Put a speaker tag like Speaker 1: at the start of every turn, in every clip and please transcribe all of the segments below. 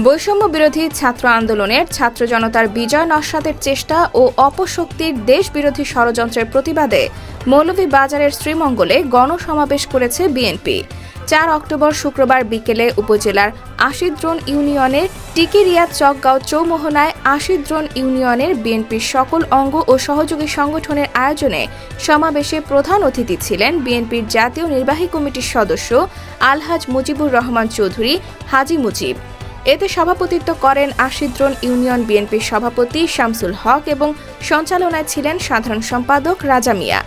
Speaker 1: বৈষম্য বিরোধী ছাত্র আন্দোলনের ছাত্র জনতার বিজয় নস্বাতের চেষ্টা ও অপশক্তির দেশ বিরোধী ষড়যন্ত্রের প্রতিবাদে মৌলভীবাজারের শ্রীমঙ্গলে গণসমাবেশ করেছে বিএনপি। চার অক্টোবর শুক্রবার বিকেলে উপজেলার আশিদ্রোন ইউনিয়নের টিকিরিয়া চকগাঁও চৌমোহনায় আশিদ্রোন ইউনিয়নের বিএনপির সকল অঙ্গ ও সহযোগী সংগঠনের আয়োজনে সমাবেশে প্রধান অতিথি ছিলেন বিএনপির জাতীয় নির্বাহী কমিটির সদস্য আলহাজ মুজিবুর রহমান চৌধুরী, হাজি মুজিব। এতে সভাপতিত্ব করেন আশিদ্রোন ইউনিয়ন বিএনপির সভাপতি শামসুল হক এবং সঞ্চালনায় ছিলেন সাধারণ সম্পাদক রাজা মিয়া।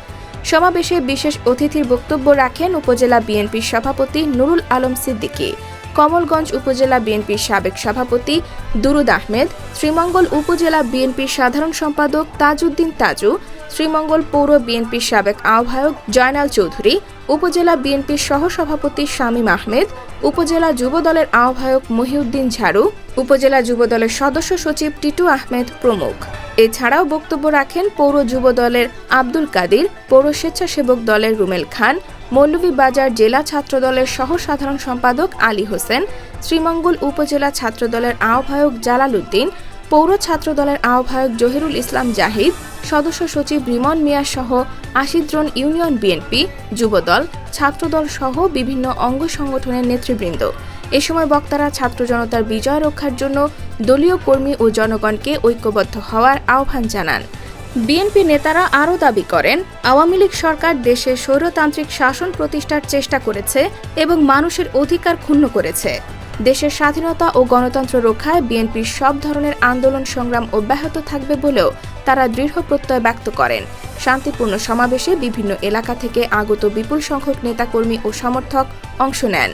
Speaker 1: সমাবেশে বিশেষ অতিথির বক্তব্য রাখেন উপজেলা বিএনপির সভাপতি নুরুল আলম সিদ্দিকী, কমলগঞ্জ উপজেলা বিএনপির সাবেক সভাপতি দুরুদ আহমেদ, শ্রীমঙ্গল উপজেলা বিএনপির সাধারণ সম্পাদক তাজউদ্দিন তাজু শ্রীমঙ্গল পৌর বিএনপির সাবেক আহ্বায়ক জয়নাল চৌধুরী, উপজেলা বিএনপির সহসভাপতি শামীম আহমেদ, উপজেলা যুবদলের আহ্বায়ক মহিউদ্দিন ঝাড়ু, উপজেলা যুবদলের সদস্য সচিব টিটু আহমেদ প্রমুখ। এছাড়াও বক্তব্য রাখেন পৌর যুব দলের আব্দুল কাদির, পৌর স্বেচ্ছাসেবক দলের রুমেল খান মৌলভীবাজার জেলা ছাত্র দলের সহ সাধারণ সম্পাদক আলী হোসেন, শ্রীমঙ্গল উপজেলা ছাত্র দলের আহ্বায়ক জালাল উদ্দিন পৌর ছাত্র দলের আহ্বায়ক জহিরুল ইসলাম জাহিদ, সদস্য সচিব রিমন মিয়া সহ আশিদ্রন ইউনিয়ন বিএনপি, যুবদল, ছাত্রদল সহ বিভিন্ন অঙ্গ সংগঠনের নেতৃবৃন্দ। এ সময় বক্তারা ছাত্র জনতার বিজয় রক্ষার জন্য দলীয় কর্মী ও জনগণকে ঐক্যবদ্ধ হওয়ার আহ্বান জানান। বিএনপি নেতারা আরও দাবি করেন, আওয়ামী লীগ সরকার দেশে স্বৈরতান্ত্রিক শাসন প্রতিষ্ঠার চেষ্টা করেছে এবং মানুষের অধিকার ক্ষুণ্ণ করেছে। দেশের স্বাধীনতা ও গণতন্ত্র রক্ষায় বিএনপির সব ধরনের আন্দোলন, সংগ্রাম অব্যাহত থাকবে বলেও তারা দৃঢ় প্রত্যয় ব্যক্ত করেন। শান্তিপূর্ণ সমাবেশে বিভিন্ন এলাকা থেকে আগত বিপুল সংখ্যক নেতাকর্মী ও সমর্থক অংশ নেন।